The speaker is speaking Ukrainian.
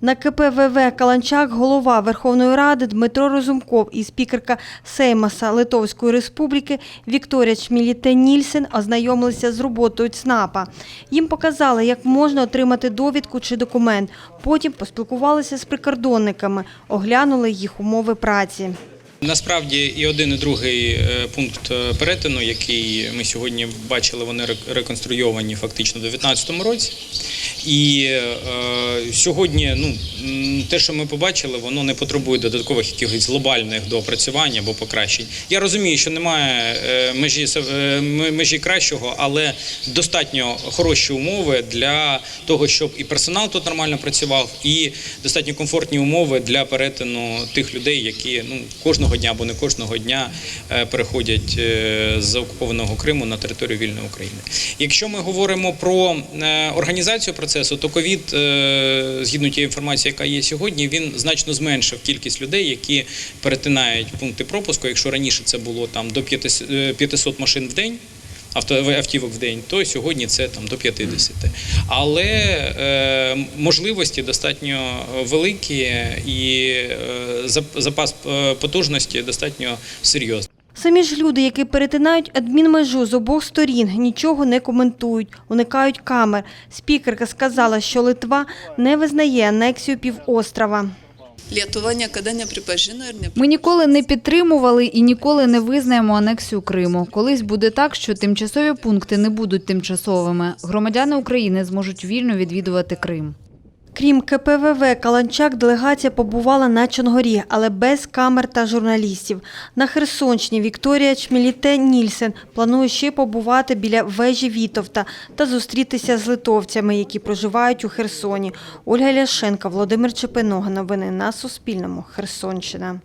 На КПВВ Каланчак голова Верховної Ради Дмитро Розумков і спікерка Сеймаса Литовської Республіки Вікторія Чміліте Нільсен ознайомилися з роботою ЦНАПа. Їм показали, як можна отримати довідку чи документ. Потім поспілкувалися з прикордонниками, оглянули їх умови праці. Насправді і один, і другий е, пункт е, перетину, який ми сьогодні бачили, вони рек- реконструйовані фактично у 2019 році. І е, сьогодні, ну те, що ми побачили, воно не потребує додаткових якихось глобальних доопрацювань або покращень. Я розумію, що немає е, межі е, межі кращого, але достатньо хороші умови для того, щоб і персонал тут нормально працював, і достатньо комфортні умови для перетину тих людей, які ну кожного дня або не кожного дня е, переходять з окупованого Криму на територію вільної України. Якщо ми говоримо про організацію процесу, то ковід, е, згідно тієї інформації, яка є сьогодні, він значно зменшив кількість людей, які перетинають пункти пропуску. Якщо раніше це було там до 500 е, 500 машин в день. автівок в день, то сьогодні це там до 50. Але е, можливості достатньо великі і е, запас е, потужності достатньо серйозний. Самі ж люди, які перетинають адмінмежу з обох сторін, нічого не коментують, уникають камер. Спікерка сказала, що Литва не визнає анексію півострова. Ми ніколи не підтримували і ніколи не визнаємо анексію Криму. Колись буде так, що тимчасові пункти не будуть тимчасовими. Громадяни України зможуть вільно відвідувати Крим. Крім КПВВ Каланчак, делегація побувала на Чонгорі, але без камер та журналістів. На Херсонщині Вікторія Чміліте Нільсен планує ще побувати біля вежі Вітовта та зустрітися з литовцями, які проживають у Херсоні. Ольга Ляшенка, Володимир Чепинога. Новини на Суспільному. Херсонщина.